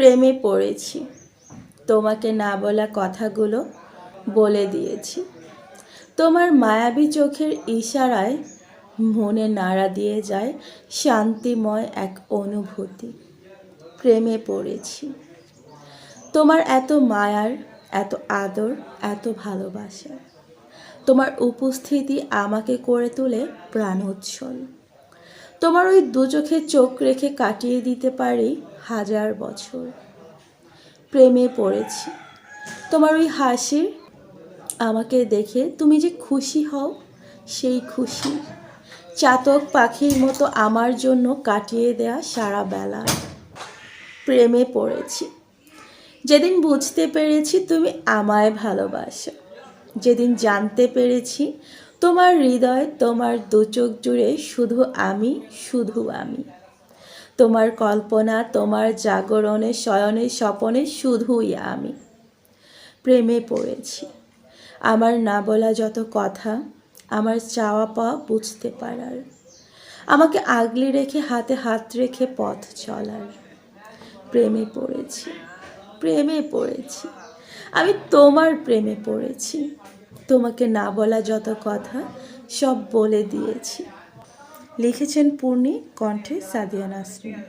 প্রেমে পড়েছি। তোমাকে না বলা কথাগুলো বলে দিয়েছি। তোমার মায়াবী চোখের ইশারায় মনে নাড়া দিয়ে যায় শান্তিময় এক অনুভূতি। প্রেমে পড়েছি। তোমার এত মায়ার, এত আদর, এত ভালোবাসা। তোমার উপস্থিতি আমাকে করে তোলে প্রাণোচ্ছল। তোমার ওই দু চোখে চোখ রেখে কাটিয়ে দিতে পারি হাজার বছর। প্রেমে পড়েছি। তোমার ওই হাসির আমাকে দেখে তুমি যে খুশি হও, সেই খুশি। চাতক পাখির মতো আমার জন্য কাটিয়ে দেয়া সারা বেলা। প্রেমে পড়েছি। যেদিন বুঝতে পেরেছি তুমি আমায় ভালোবাসো, যেদিন জানতে পেরেছি তোমার হৃদয় তোমার দু চোখ জুড়ে শুধু আমি শুধু আমি। তোমার কল্পনা, তোমার জাগরণে, শয়নে, স্বপনে শুধুই আমি। প্রেমে পড়েছি। আমার না বলা যত কথা, আমার চাওয়া পাওয়া বুঝতে পারার। আমাকে আগলে রেখে, হাতে হাত রেখে পথ চলার। প্রেমে পড়েছি। প্রেমে পড়েছি। আমি তোমার প্রেমে পড়েছি। তোমাকে না বলা যত কথা সব বলে দিয়েছি। লিখেছেন পূর্ণি কণ্ঠে সাদিয়া নাসরিন।